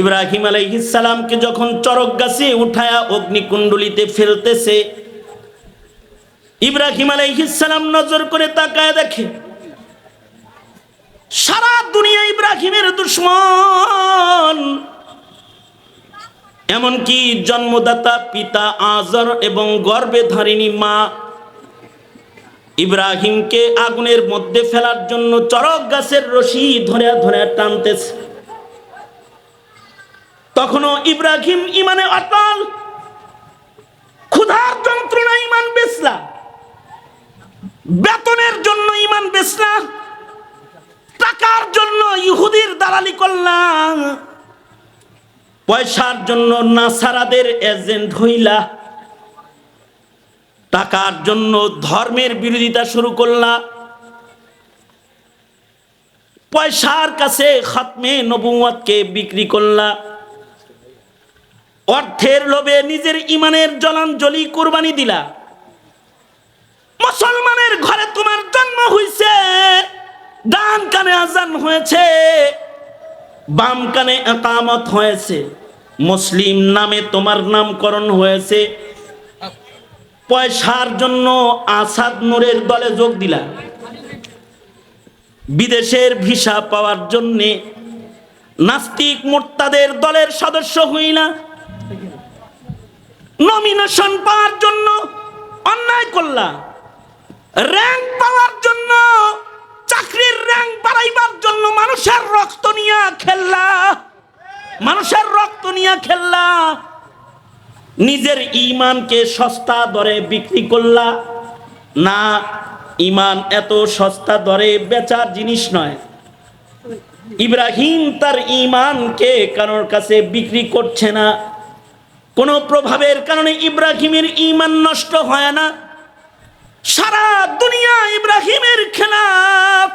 ইব্রাহিম আলাইহিসালামকে যখন চরক গাছে উঠায়া অগ্নিকুণ্ডলিতে ফেলতেছে, ইব্রাহিম আলাইহিসালাম নজর করে তাকায় দেখে, সারা দুনিয়া ইব্রাহিমের দুশ্মন। এমনকি জন্মদাতা, পিতা, আজর এবং গর্ভে ধারিণী মা ইব্রাহিমকে আগুনের মধ্যে ফেলার জন্য চরক গাছের রশি ধরে ধরে টানতেছে। তখনও ইব্রাহিম ইমানে অটল। ক্ষুধার যন্ত্রণা ইমান বেসলা বেতনের জন্য ইমান বেসলা টাকার জন্য ইহুদির দালালি করলাম পয়সার জন্য নাসারাদের এজেন্ট হইলা। টাকার জন্য ধর্মের বিরোধিতা শুরু করলা। পয়সার কাছে খাতমে নবুয়াতকে বিক্রি করলা। অর্থের লোভে নিজের ইমানের জলাঞ্জলি কোরবানি দিলা। মুসলমানের ঘরে তোমার জন্ম হইছে, ডান কানে আজান হয়েছে, বাম কানে একামত হয়েছে। মুসলিম নামে তোমার নামকরণ হয়েছে। পয়সার জন্য আসাদ নূরের দলে যোগ দিলা। বিদেশের ভিসা পাওয়ার জন্যে নাস্তিক মোর্তাদের দলের সদস্য হইলা। নমিনেশন পাওয়ার জন্য, অন্যায় করলা। র্যাঙ্ক পাওয়ার জন্য, চাকরির র্যাঙ্ক বাড়াইবার জন্য মানুষের রক্ত নিয়ে খেললা। মানুষের রক্ত নিয়ে খেললা। নিজের ইমানকে সস্তা দরে বিক্রি করলা। না, ইমান এত সস্তা দরে বেচার জিনিস নয়। ইব্রাহিম তার ইমানকে কারোর কাছে বিক্রি করছে না। কোনো প্রভাবের কারণে ইব্রাহিমের ইমান নষ্ট হয় না। সারা দুনিয়া ইব্রাহিমের খেলাফ।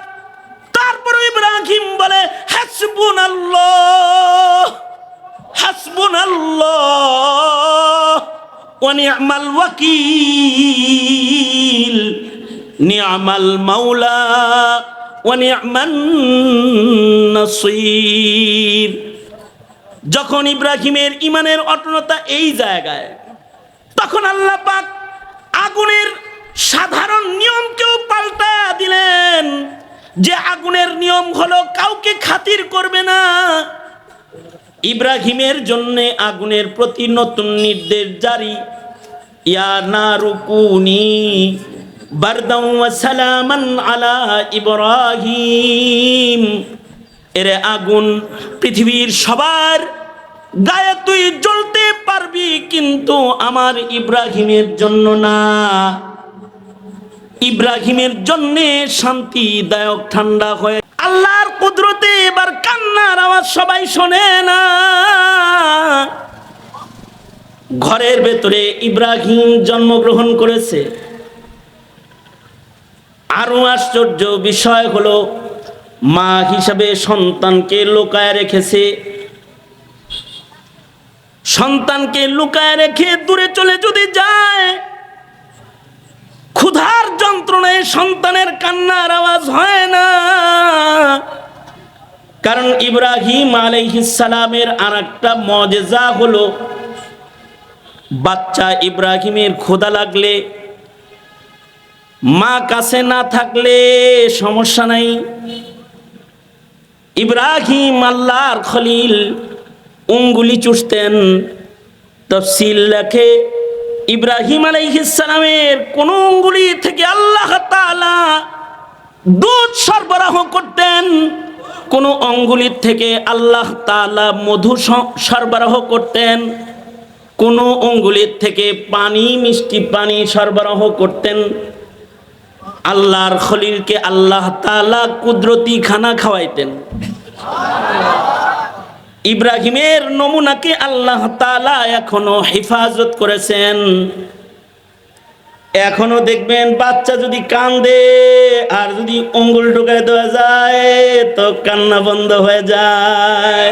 তারপর ইব্রাহিম বলে হাসবুন আল্লাহ হাসবুন আল্লাহ ওয়ানিআমাল ওয়াকিল নিআমাল মাওলা ওয়ানিআমান নাসির। যখন ইব্রাহিমের ইমানের অটলতা এই জায়গায়, তখন আল্লাহ পাক আগুনের সাধারণ নিয়মকেও পাল্টা দিলেন যে আগুনের নিয়ম হলো কাউকে খাতির করবে না। ইব্রাহিমের জন্য আগুনের প্রতি নতুন নির্দেশ জারি। ইয়া না রুকুনি বারদাউ সালামান আলা ইব্রাহিম। এরে আগুন পৃথিবীর সবার গায়ে তুই জ্বলতে পারবি কিন্তু আমার ইব্রাহিমের জন্য না। ইব্রাহিমের জন্য শান্তিদায়ক ঠান্ডা হয়ে আল্লাহর কুদরতে এবার কান্নার আওয়াজ সবাই শোনে না। ঘরের ভেতরে ইব্রাহিম জন্মগ্রহণ করেছে। আরও আশ্চর্য বিষয় হলো, মা হিসাবে সন্তানকে লুকায় রেখেছে। সন্তানকে লুকায় রেখে দূরে চলে যদি যায়, ক্ষুধার যন্ত্রণায় সন্তানের কান্নার আওয়াজ হয় না। কারণ ইব্রাহিম আলাইহিসালামের আর একটা মজেজা হলো, বাচ্চা ইব্রাহিমের ক্ষুধা লাগলে, মা কাছে না থাকলে সমস্যা নাই। ইব্রাহিম আল্লাহর খলিল উঙ্গুলি চুষতেন। তফসিল লেখে ইব্রাহিম আলাইহিসালামের কোন অঙ্গুলি থেকে আল্লাহ দুধ সরবরাহ করতেন। কোন অঙ্গুলির থেকে আল্লাহ তাআলা মধু সরবরাহ করতেন। কোন অঙ্গুলির থেকে পানি, মিষ্টি পানি সরবরাহ করতেন। আল্লাহর খলিলকে আল্লাহ তাআলা কুদরতি খানা খাওয়াইতেন। ইব্রাহিমের নমুনাকে আল্লাহ তাআলা এখনও হেফাজত করেছেন। এখনও দেখবেন বাচ্চা যদি কান্দে, আর যদি অঙ্গুল ঢুকায় দেওয়া যায়, তো কান্না বন্ধ হয়ে যায়।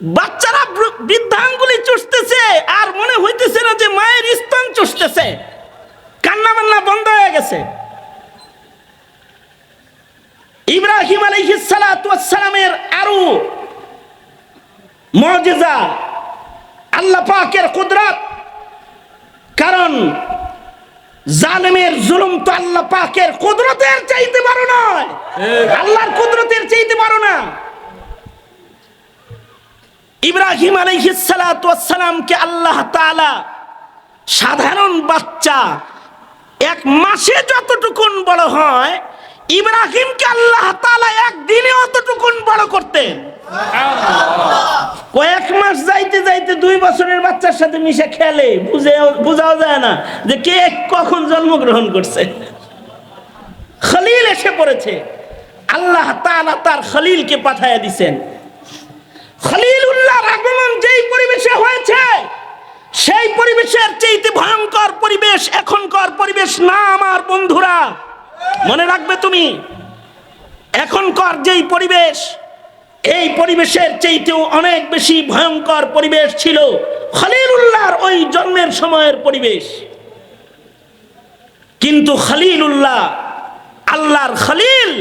বাচ্চারা বৃদ্ধাঙ্গুলি চুষতেছে, আর মনে হইতেছে না যে মায়ের স্তন চুষতেছে। কান্না বান্না বন্ধ হয়ে গেছে। ইব্রাহিম আলাইহিস সালামের মজেজা আল্লাহ পাকের কুদরত। কারণ জালেমের জুলুম তো আল্লাহ পাকের কুদরতের চাইতে বড় নয়। আল্লাহর কুদরতের চাইতে বড় না। ইব্রাহিম আলাইহিসসালামকে আল্লাহ তাআলা সাধারণ বাচ্চা এক মাসে যতটুকুন বড় হয় ইব্রাহিমকে আল্লাহ তাআলা একদিনে অতটুকুন বড় করতেন। কয়েক মাস যাইতে যাইতে দুই বছরের বাচ্চার সাথে মিশে খেলে বুঝে বোঝাও যায় না যে কে কখন জন্মগ্রহণ করছে। খলিল এসে পড়েছে। আল্লাহ তাআলা তার খলিলকে পাঠাইয়া দিছেন। খলিলুল্লাহর আগমন যেই পরিবেশে হয়েছে, সেই পরিবেশের চেয়েতে ভয়ঙ্কর পরিবেশ, এখনকার পরিবেশ না, আমার বন্ধুরা। মনে রাখবে তুমি, এখনকার যেই পরিবেশ, এই পরিবেশের চাইতেও অনেক বেশি ভয়ঙ্কর পরিবেশ ছিল খলিলুল্লাহর ওই জন্মের সময়ের পরিবেশ। কিন্তু খলিলুল্লাহ, আল্লাহর খলিল,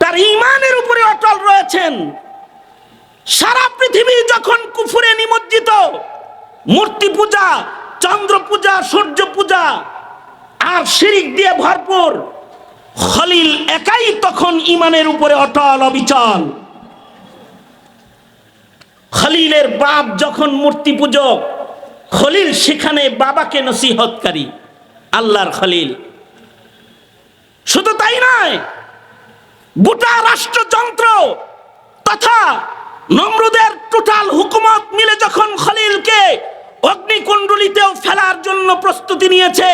তার ইমানের উপরে অটল রয়েছেন। সারা পৃথিবী যখন কুফুরে নিমজ্জিত, মূর্তি পূজা, চন্দ্র পূজা, সূর্য পূজা আর শিরিক দিয়ে ভরপুর। খলিল একাই তখন ইমানের উপরে অটল অবিচল। খলিলের বাপ যখন মূর্তি পূজক, খলিল সেখানে বাবাকে নসিহতকারী, আল্লাহর খলিল। শুধু তাই নয়, গোটা রাষ্ট্রযন্ত্র তথা নমরুদের টোটাল হুকুমত মিলে যখন খলিলকে অগ্নিকুণ্ডলিতেও ফেলার জন্য প্রস্তুতি নিয়েছে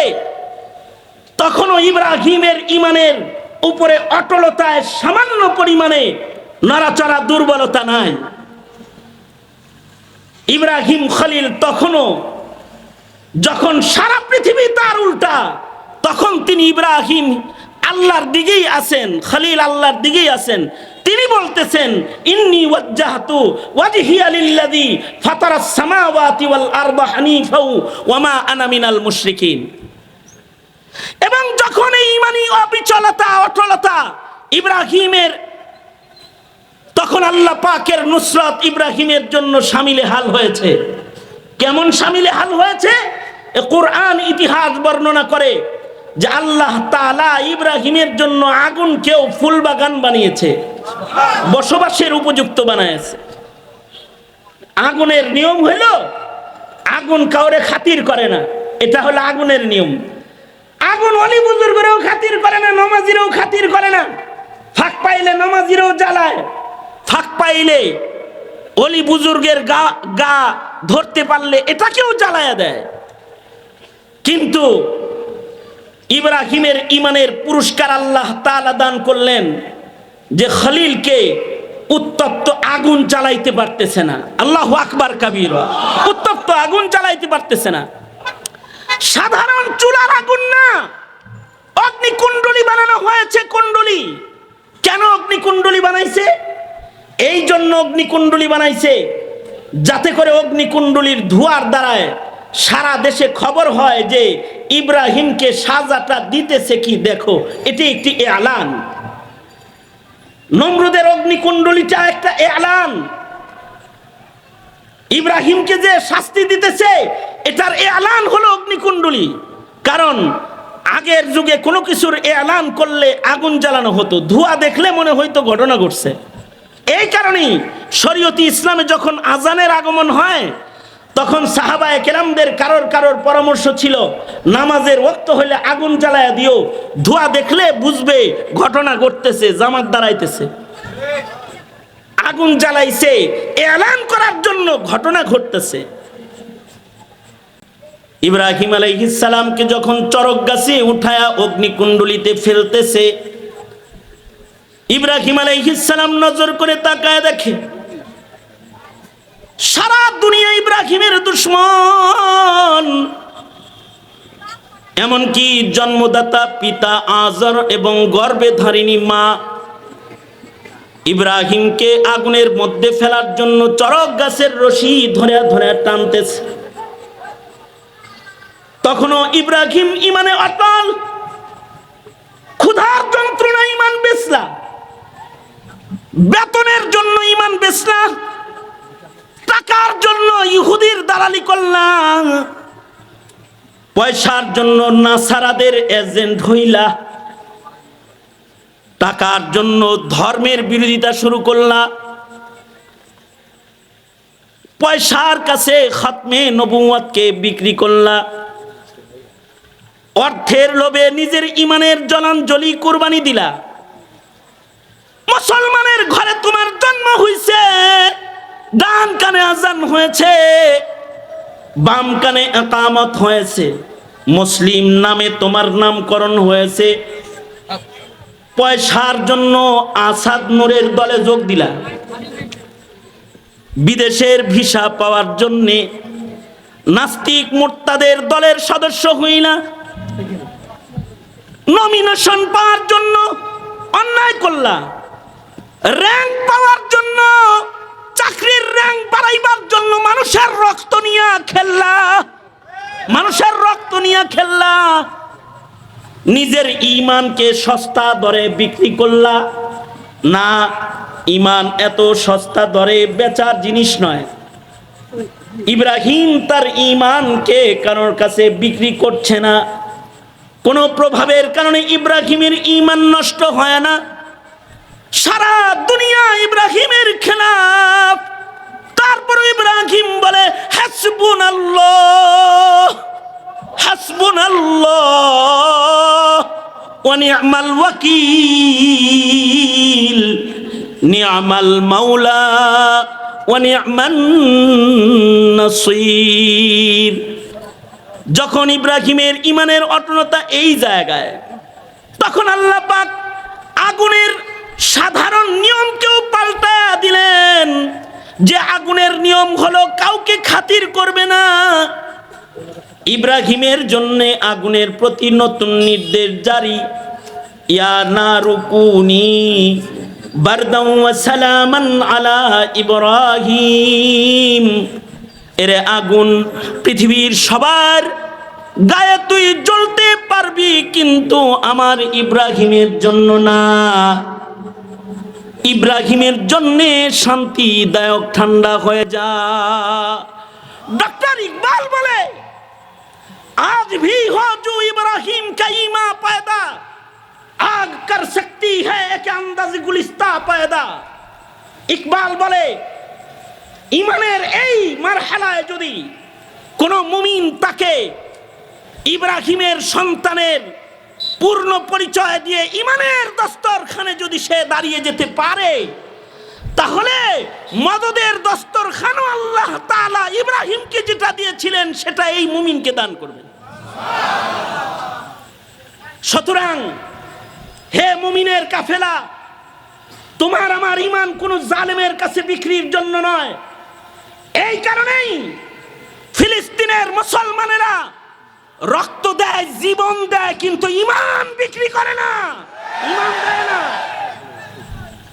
তখনও ইব্রাহিমের ইমানের উপরে অটলতায় সামান্য পরিমাণে নড়াচড়া দুর্বলতা নাই। ইব্রাহিম খলিল তখনও যখন সারা পৃথিবী তার উল্টা, তখন তিনি ইব্রাহিম আল্লাহর দিকেই আছেন, খলিল আল্লাহর দিকেই আছেন। তিনি বলতেছেন, ইন্নি ওয়াজ্জাহতু ওয়াজহিয়া লিল্লাযী ফাতারাস সামাওয়াতি ওয়াল আরদা হানিফাও ওয়ামা আনা মিনাল মুশরিকিন। এবং যখন এই ইমানি অবিচলতা, অটলতা ইব্রাহিমের, তখন আল্লাহ পাকের নুসরত ইব্রাহিমের জন্য সামিলে হাল হয়েছে। কেমন সামিলে হাল হয়েছে? কোরআন ইতিহাস বর্ণনা করে যে আল্লাহ তালা ইব্রাহিমের জন্য আগুনকেও ফুল বাগান বানিয়েছে, বসবাসের উপযুক্ত বানায়েছে আগুনের নিয়ম হইল আগুন কাউরে খাতির করে না, এটা হলো আগুনের নিয়ম। অলি বুজুর্গরেও খাতির করে না, নমাজিরেও খাতির করে না। ফাঁক পাইলে নমাজিরেও জ্বালায়, ফাঁক পাইলে অলি বুজুর্গের গা গা ধরতে পারলে এটাকেও দেয়। কিন্তু ইব্রাহিমের ইমানের পুরস্কার আল্লাহ তাআলা দান করলেন যে খলিলকে উত্তপ্ত আগুন চালাইতে পারতেছে না। আল্লাহ আকবার কাবির। উত্তপ্ত আগুন চালাইতে পারতেছে না। সাধারণ চুলার আগুন না। অগ্নিকুণ্ডলী বানানো হয়েছে কুণ্ডলী। কেন অগ্নিকুণ্ডলী বানাইছে? এই জন্য অগ্নিকুণ্ডলী বানাইছে, যাতে করে অগ্নিকুণ্ডলীর ধোঁয়ার দ্বারায় সারা দেশে খবর হয় যে ইব্রাহিমকে সাজাটা দিতেছে কি দেখো, এটি একটি এলান। নমরুদের অগ্নিকুণ্ডলীটা একটা এলান। ইব্রাহিমকে যে শাস্তি দিতেছে, এটার এ এলান হলো অগ্নিকুণ্ডলী। কারণ আগের যুগে কোনো কিছুর এ এলান করলে আগুন জ্বালানো হতো, ধোঁয়া দেখলে মনে হয়তো ঘটনা ঘটছে। এই কারণেই শরীয়তি ইসলামে যখন আজানের আগমন হয়, তখন সাহাবায় কেরামদের কারোর কারোর পরামর্শ ছিল, নামাজের ওক্ত হলে আগুন জ্বালায়া দিও, ধোঁয়া দেখলে বুঝবে ঘটনা ঘটতেছে, জামাত দাঁড়াইতেছে। আগুন জ্বালাইছে। এলান করার জন্য ঘটনা ঘটতেছে। ইব্রাহিম আলাইহিসসালামকে যখন চরক গাছে উঠায়া অগ্নিকুণ্ডলিতে ফেলতেছে, ইব্রাহিম আলাইহিসসালাম নজর করে তাকায় দেখে, সারা দুনিয়া ইব্রাহিমের দুশ্মন। এমনকি জন্মদাতা, পিতা, আজর এবং গর্ভে ধারিণী মা ইব্রাহিমকে আগুনের মধ্যে ফেলার জন্য চরক গাছের রশি ধরে ধরে টানতেছে। তখনও ইব্রাহিম ইমানে অটল। ক্ষুধার যন্ত্রণা ইমান বেসলা বেতনের জন্য ইমান বেসলা টাকার জন্য ইহুদির দালালি করলাম পয়সার জন্য নাসারাদের এজেন্ট হইলা। টাকার জন্য ধর্মের বিরোধিতা শুরু করলা। পয়সার কাছে খতমে নবুয়াতকে বিক্রি করলা। অর্থের লোভে নিজের ইমানের জলাঞ্জলি কোরবানি দিলা। মুসলমানের ঘরে তোমার জন্ম হইছে, ডান কানে আজান হয়েছে, বাম কানে একামত হয়েছে। মুসলিম নামে তোমার নামকরণ হয়েছে। পয়সার জন্য আসাদ নূরের দলে যোগ দিলা। বিদেশের ভিসা পাওয়ার জন্যে নাস্তিক মোর্তাদের দলের সদস্য হইলা। নমিনেশন পাওয়ার জন্য অন্যায় করলা। র্যাঙ্ক পাওয়ার জন্য, চাকরির র্যাঙ্ক বাড়াইবার জন্য মানুষের রক্ত নিয়ে খেললা। মানুষের রক্ত নিয়ে খেললা। নিজের ইমানকে সস্তা দরে বিক্রি করলা। না ইমান এত সস্তা দরে বেচার জিনিস নয়। ইব্রাহিম তার ইমানকে কারোর কাছে বিক্রি করছে না। কোনো প্রভাবের কারণে ইব্রাহিমের ইমান নষ্ট হয় না। সারা দুনিয়া ইব্রাহিমের খেলাফ। তারপর ইব্রাহিম বলে হাসবুন আল্লাহ হাসবুন আল্লাহ ওয়ানিআমাল ওয়াকিল নিআমাল মাওলা ওয়ানিআমান নাসির। যখন ইব্রাহিমের ইমানের অটলতা এই জায়গায়, তখন আল্লাহ পাক আগুনের সাধারণ নিয়মকেও পাল্টা দিলেন যে আগুনের নিয়ম হলো কাউকে খাতির করবে না ইব্রাহিমের জন্য আগুনের প্রতি নতুন নির্দেশ জারি। ইয়া না আলা আগুন পৃথিবীর সবার গায়ে তুই পারবি, কিন্তু আমার ইব্রাহিমের জন্য না। ইব্রাহিমের জন্যে শান্তিদায়ক ঠান্ডা হয়ে যা। ডক্টর ইকবাল বলে আজ भी हो जो इब्राहिम का ईमा पैदा आग कर सकती है एक अंदाज गुलिस्ता पैदा ইকবাল বলে ইমানের এই মারহালায় যদি কোনো মুমিন তাকে ইব্রাহিমের সন্তানের পূর্ণ পরিচয় দিয়ে ইমানের দস্তরখানে যদি সে দাঁড়িয়ে যেতে পারে তাহলে মদদের আল্লাহ তাআলা ইব্রাহিমকে যেটা দিয়েছিলেন, সেটা এই মুমিনকে দান করবেন। সুতরাং, হে মুমিনের কাফেলা, তোমার আমার ইমান জালেমের কাছে বিক্রির জন্য নয়। এই কারণেই ফিলিস্তিনের মুসলমানেরা রক্ত দেয়, জীবন দেয়, কিন্তু ইমান বিক্রি করে না। ইমান দেয় না।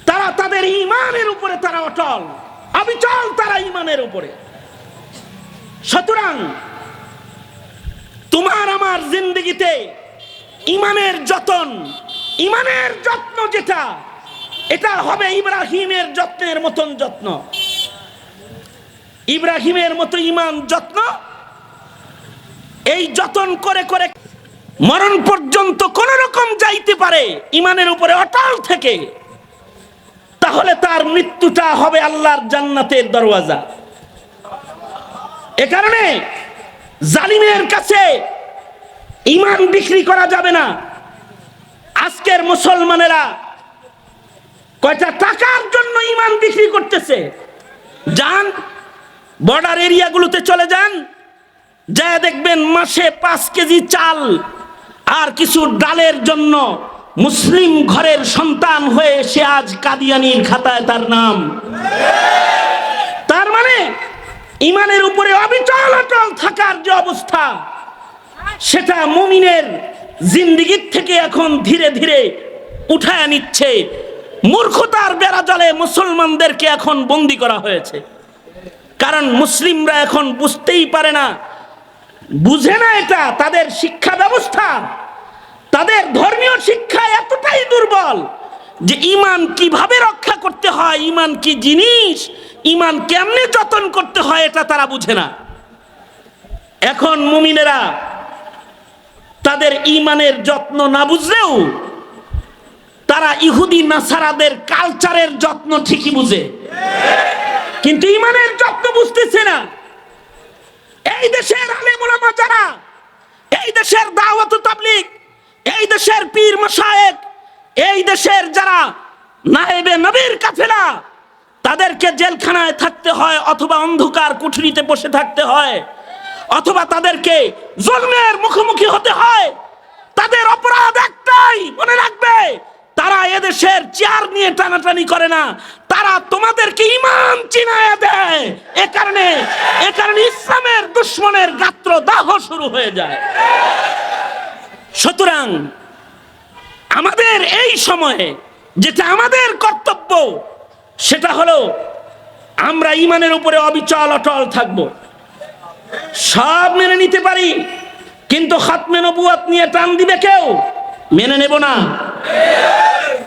তারা তাদের ইমানের উপরে তারা অটল। অবিচল তারা ইমানের উপরে। সুতরাং তোমার আমার জিন্দগিতে ইমানের যতন, ইমানের যত্ন যেটা, এটা হবে ইব্রাহিমের যত্নের মতন যত্ন। ইব্রাহিমের মতো ইমান যত্ন, এই যতন করে করে মরণ পর্যন্ত কোন রকম যাইতে পারে ইমানের উপরে অটল থেকে। তাহলে তার মৃত্যুটা হবে আল্লাহর জান্নাতের দরওয়াজা। এ কারণে জালিমের কাছে ইমান বিক্রি করা যাবে না। আজকের মুসলমানেরা কয়টা টাকার জন্য ইমান বিক্রি করতেছে? যান বর্ডার এরিয়াগুলোতে চলে যান। যা দেখবেন মাসে পাঁচ কেজি চাল আর কিছু ডালের জন্য মুসলিম ঘরের সন্তান হয়ে সে আজ কাদিয়ানির খাতায় তার নাম। তার মানে ইমানের উপরে অবিচল অটল থাকার যে অবস্থা, সেটা মুমিনের জিন্দিগির থেকে এখন ধীরে ধীরে উঠায় নিচ্ছে মূর্খতার বেড়া জলে মুসলমানদেরকে এখন বন্দি করা হয়েছে। কারণ মুসলিমরা এখন বুঝতেই পারে না, বুঝে না এটা তাদের শিক্ষা ব্যবস্থা। তাদের ধর্মীয় শিক্ষা এতটাই দুর্বল যে ইমান কীভাবে রক্ষা করতে হয়, ইমান কি জিনিস, ইমান কেমনে যতন করতে হয় এটা তারা বুঝে না। এখন মুমিনেরা তাদের ইমানের যত্ন না বুঝলেও তারা ইহুদি নাসারাদের কালচারের যত্ন ঠিকই বুঝে। কিন্তু ইমানের যত্ন বুঝতেছে না। এই দেশের আলেমুলামা যারা, এই দেশের দাওয়াত তাবলিগ এই দেশের পীর মশায়েক, এই দেশের যারা নায়েবে নবীর কাফেলা, তাদেরকে জেলখানায় থাকতে হয় অথবা অন্ধকার কুঠুরিতে বসে থাকতে হয়, অথবা তাদেরকে জন্মের মুখোমুখি হতে হয়, তাদের অপরাধ একটাই মনে রাখবে, তারা এদেশের চেয়ার নিয়ে টানাটানি করে না, তারা তোমাদেরকে ইমান চিনায় দেয়। এ কারণে এ কারণে ইসলামের দুশ্মনের গাত্র দাহ শুরু হয়ে যায়। সুতরাং আমাদের এই সময়ে যেটা আমাদের কর্তব্য, সেটা হলো আমরা ইমানের উপরে অবিচল, অটল থাকব। সব মেনে নিতে পারি, কিন্তু খাতমে নবুয়াত নিয়ে টান দিবে কেউ? মেনে নেব না।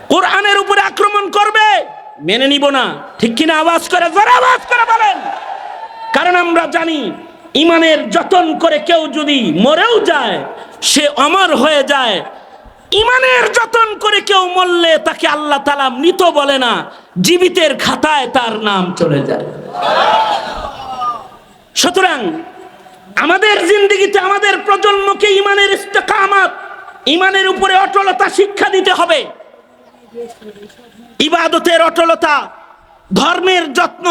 কোরআনের উপরে আক্রমণ করবে, মেনে নিব না। ঠিক কিনা? আওয়াজ করে, জোরে আওয়াজ করে বলেন। কারণ আমরা জানি ইমানের যতন করে কেউ যদি মরেও যায়, সে অমর হয়ে যায়। ইমানের যতন করে কেউ মরলে তাকে আল্লাহ তালা মৃত বলে না, জীবিতের খাতায় তার নাম চলে যায়। সুতরাং আমাদের জিন্দগিতে আমাদের প্রজন্মকে ইমানের ইস্তেকামাত, ইমানের উপরে অটলতা শিক্ষা দিতে হবে। ইবাদতের অটলতা, ধর্মের যত্ন,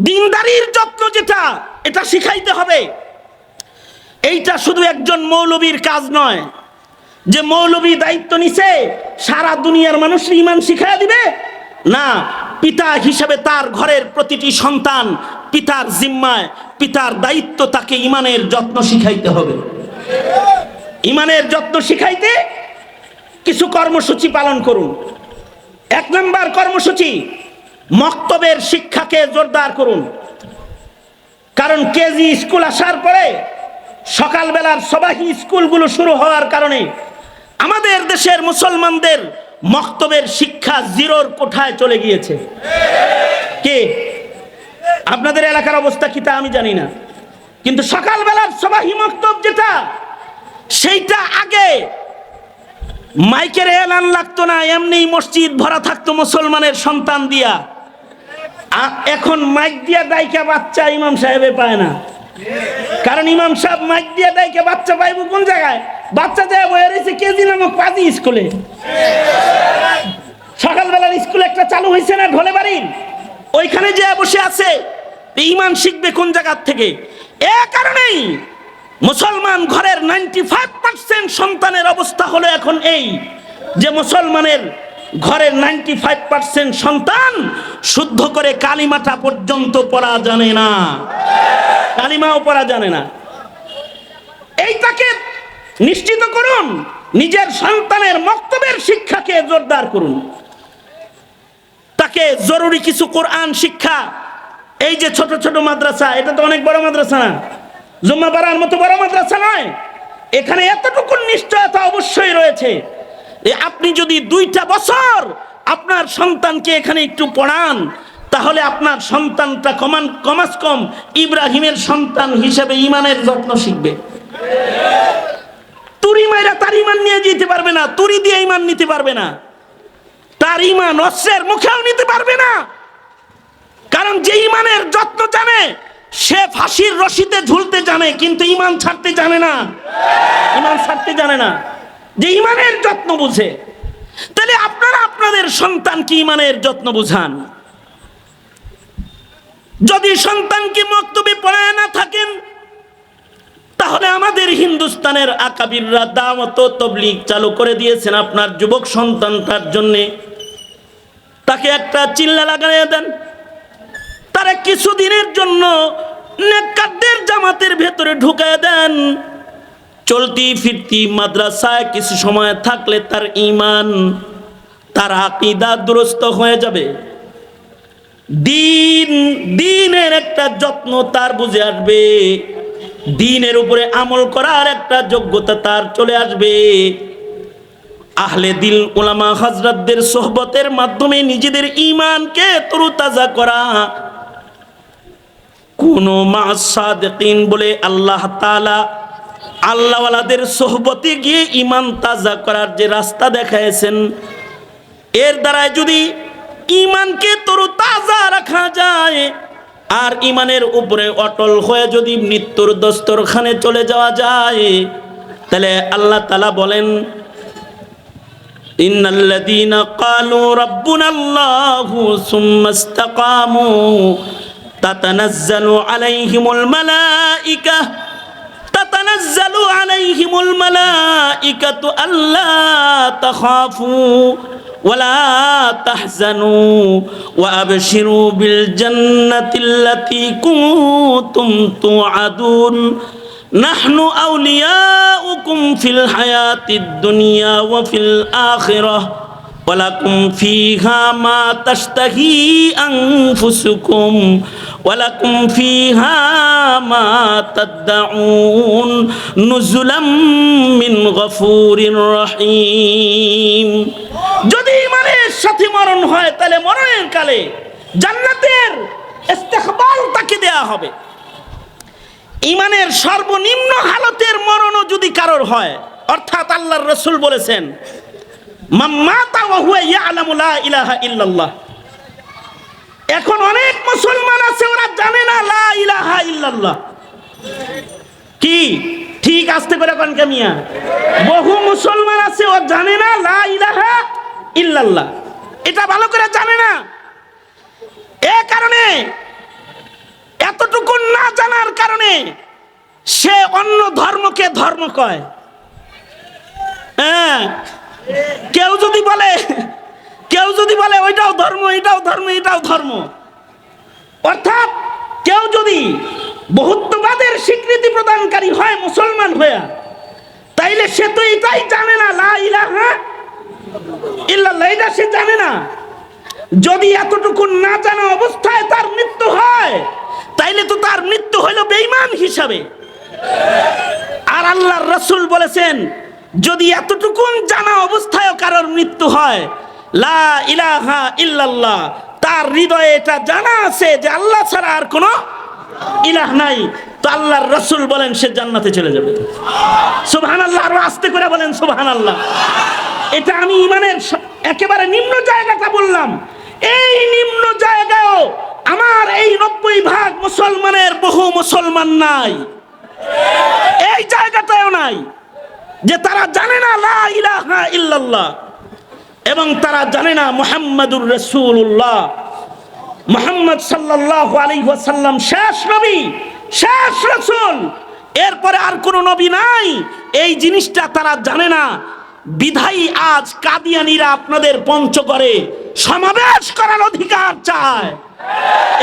দিনদারির যত্ন যেটা এটা শিখাইতে হবে। এইটা শুধু একজন মৌলবীর কাজ নয়। যে মৌলবী দায়িত্ব নিছে, সারা দুনিয়ার মানুষ ইমান শিখাইয়া দিবে? না, পিতা হিসেবে তার ঘরের প্রতিটি সন্তান পিতার জিম্মায়, পিতার দায়িত্ব তাকে ইমানের যত্ন শিখাইতে হবে। ইমানের যত্ন শিখাইতে কিছু কর্মসূচি পালন করুন। এক নম্বর কর্মসূচি, মক্তবের শিক্ষাকে জোরদার করুন। কারণ কেজি স্কুল আসার পরে সকালবেলার সবাই স্কুলগুলো শুরু হওয়ার কারণে আমাদের দেশের মুসলমানদের মক্তবের শিক্ষা জিরোর কোঠায় চলে গিয়েছে। কে? আপনাদের এলাকার অবস্থা কি তা আমি জানি না। কিন্তু সকালবেলার সবাই মক্তব যেটা, সেইটা আগে মাইকের এলান লাগতো না, এমনি মসজিদ ভরা থাকতো মুসলমানের সন্তান দিয়া। এখন মাইক দিয়া দায়িকা বাচ্চা ইমাম সাহেবে পায় না। কারণ ইমাম সাহেব মাইক দিয়া দায়িকা বাচ্চা পাইব কোন জায়গায়? বাচ্চা যায় বয়ে রয়েছে কেজি নামক পাজি স্কুলে। সকালবেলার স্কুল একটা চালু হয়েছে না ঢোলে বাড়ির ওইখানে যে বসে আছে ইমান শিখবে কোন জায়গার থেকে? এ কারণেই মুসলমান ঘরের নাইনটি ফাইভ পার্সেন্ট সন্তানের অবস্থা হলো এখন এই, যে মুসলমানের ঘরের নাইনটি ফাইভ পার্সেন্ট সন্তান শুদ্ধ করে কালিমাটা পর্যন্ত পড়া জানে না। কালিমাও পড়া জানে না। এইটাকে নিশ্চিত করুন, নিজের সন্তানের মক্তবের শিক্ষাকে জোরদার করুন। তাকে জরুরি কিছু কোরআন শিক্ষা, এই যে ছোট ছোট মাদ্রাসা, এটা তো অনেক বড় মাদ্রাসা না। জুম্মা পাড়ার মতো বড় মাদ্রাসা নয়। এখানে এতটুকু নিশ্চয়তা অবশ্যই রয়েছে। আপনি যদি দুইটা বছর আপনার সন্তানকে এখানে একটু পড়ান, তাহলে আপনার সন্তানটা কমান কমাস কম ইব্রাহিমের সন্তান হিসেবে ইমানের যত্ন শিখবে। তুরি মাইরা তার ইমান নিয়ে যেতে পারবে না, তুরি দিয়ে ইমান নিতে পারবে না। তার ইমান অস্ত্রের মুখেও নিতে পারবে না। কারণ যে ইমানের যত্ন জানে, সে ফাঁসির রশিতে ঝুলতে জানে, কিন্তু ইমান ছাড়তে জানে না। ইমান ছাড়তে জানে না। যে ইমানের যত্ন বুঝে। তাহলে আপনারা আপনাদের সন্তানকে ইমানের যত্ন বুঝান? যদি সন্তানকে মক্তবে পড়ায় না থাকেন, তাহলে আমাদের হিন্দুস্তানের আকাবিররা দাওয়াত তবলিগ চালু করে দিয়েছেন আপনার যুবক সন্তানটার জন্যে। তাকে একটা চিল্লা লাগাইয়া দেন। তারা কিছুদিনের জন্য নেকারদের জামাতের ভেতরে ঢুকায় দেন। চলতি ফিরতি মাদ্রাসায় কিছু সময় থাকলে তার ইমান তার আকিদা দুরস্ত হয়ে যাবে। দিন, দিনের একটা যত্ন তার বুঝে আসবে। দিনের উপরে আমল করার একটা যোগ্যতা তার চলে আসবে। আহলে দিল ওলামা হজরতদের সোহবতের মাধ্যমে নিজেদের ইমানকে তরুতাজা করা। কোন মাসাদিন বলে আল্লাহ তালা আল্লাহওয়ালাদের সোহবতে গিয়ে ইমান তাজা করার যে রাস্তা দেখাইছেন এর দ্বারায় যদি ইমানকে তরু তাজা রাখা যায় আর ইমানের উপরে অটল হয়ে যদি মৃত্যুর দস্তরখানে চলে যাওয়া যায় তাহলে আল্লাহ তালা বলেন إن الذين قالوا ربنا الله ثم استقاموا تتنزل عليهم الملائكة تتنزل عليهم الملائكة ألا تخافوا ولا تحزنوا وأبشروا بالجنة التي كنتم توعدون نحن أولياؤكم في الحياة الدنيا وفي الآخرة ولكم فيها ما تشتهي أنفسكم ولكم فيها ما تدعون نزلا من غفور رحيم যদি ইমানের সাথে মরণ হয় তাহলে মরণের কালে জান্নাতের ইস্তেকবাল তাকে দেয়া হবে ইমানের সর্বনিম্ন হালতের মরণও যদি কারোর হয় অর্থাৎ আল্লাহর রসুল বলেছেন এখন অনেক মুসলমান আছে, ওরা জানে না লা ইলাহা ইল্লাল্লাহ। কি? ঠিক আসতে করে কোন কামিয়া বহু মুসলমান আছে ও জানে না লা ইলাহা ইল্লাল্লাহ। এটা ভালো করে জানে না। এ কারণে, এতটুকু না জানার কারণে সে অন্য ধর্মকে ধর্ম কয়। হ্যাঁ কেউ যদি বলে, কেউ যদি বলে, ওইটাও ধর্ম, এটাও ধর্ম এটাও ধর্ম। অর্থাৎ কেউ যদি বহুত্ববাদের স্বীকৃতি প্রদানকারী হয় মুসলমান হইয়া, তাইলে সে তো এটাই জানে না, লা ইলাহা ইল্লাল্লাহ, এটা সে জানে না। যদি এতটুকু না জানা অবস্থায় তার মৃত্যু হয়, তাইলে তো তার মৃত্যু হইল বেঈমান হিসাবে। আর আল্লাহর রসুল বলেছেন যদি এতটুকুন জানা অবস্থায় কারোর মৃত্যু হয়, লা তার হৃদয়ে এটা জানা আছে যে আল্লাহ ছাড়া আর কোনো ইলাহ নাই। তো আল্লাহর রসুল বলেন, সে জান্নাতে চলে যাবে। সুবহান আল্লাহ আরও আস্তে করে বলেন সুবহান আল্লাহ এটা আমি ইমানের একেবারে নিম্ন জায়গাটা বললাম। এই নিম্ন জায়গায়ও আমার এই নব্বই ভাগ মুসলমানের বহু মুসলমান নাই। এই জায়গাটাও নাই। যে তারা জানে না লা ইলাহা ইল্লাল্লাহ এবং তারা জানে না মোহাম্মদুর রাসূলুল্লাহ। মুহাম্মদ আলাইহি ওয়াসাল্লাম শেষ নবী, শেষ রাসূল। এরপরে আর কোনো নবী নাই। এই জিনিসটা তারা জানে না। বিধায়ী আজ কাদিয়ানিরা আপনাদের পঞ্চগড়ে সমাবেশ করার অধিকার চায়।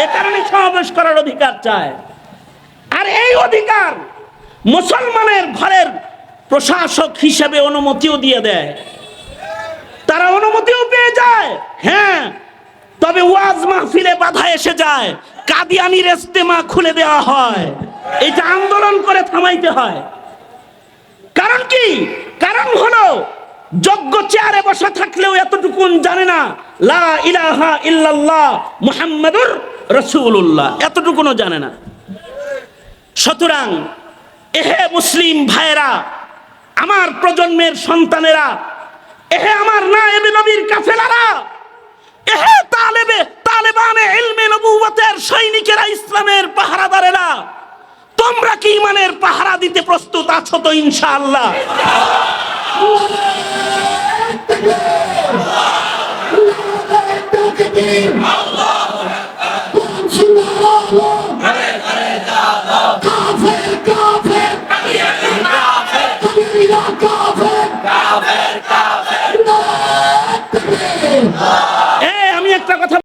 এ কারণে সমাবেশ করার অধিকার চায়। আর এই অধিকার মুসলমানের ঘরের প্রশাসক হিসেবে অনুমতিও দিয়ে দেয়। তারা অনুমতিও পেয়ে যায়। হ্যাঁ তবে ওয়াজ মাহফিলে বাধা এসে যায়। কাদিয়ানির ইস্তেমা খুলে দেওয়া হয়। এটা আন্দোলন করে থামাইতে হয়। কারণ কি? কারণ হলো, যোগ্য চেয়ারে বসা থাকলেও এতটুকু জানে না, লা ইলাহা ইল্লাল্লাহ মুহাম্মাদুর রাসূলুল্লাহ এতটুকুও জানে না। সুতরাং, এহে মুসলিম ভাইয়েরা আমার প্রজন্মের সন্তানেরা, এহে আমার না নায়েবে নবীর কাফেলারা এহে তালেবে, তালেবানে ইলমে নবুয়তের সৈনিকেরা ইসলামের পাহারাদারেরা, তোমরা কি ইমানের পাহারা দিতে প্রস্তুত আছো তো ইনশাআল্লাহ? কাফের এই আমি একটা কথা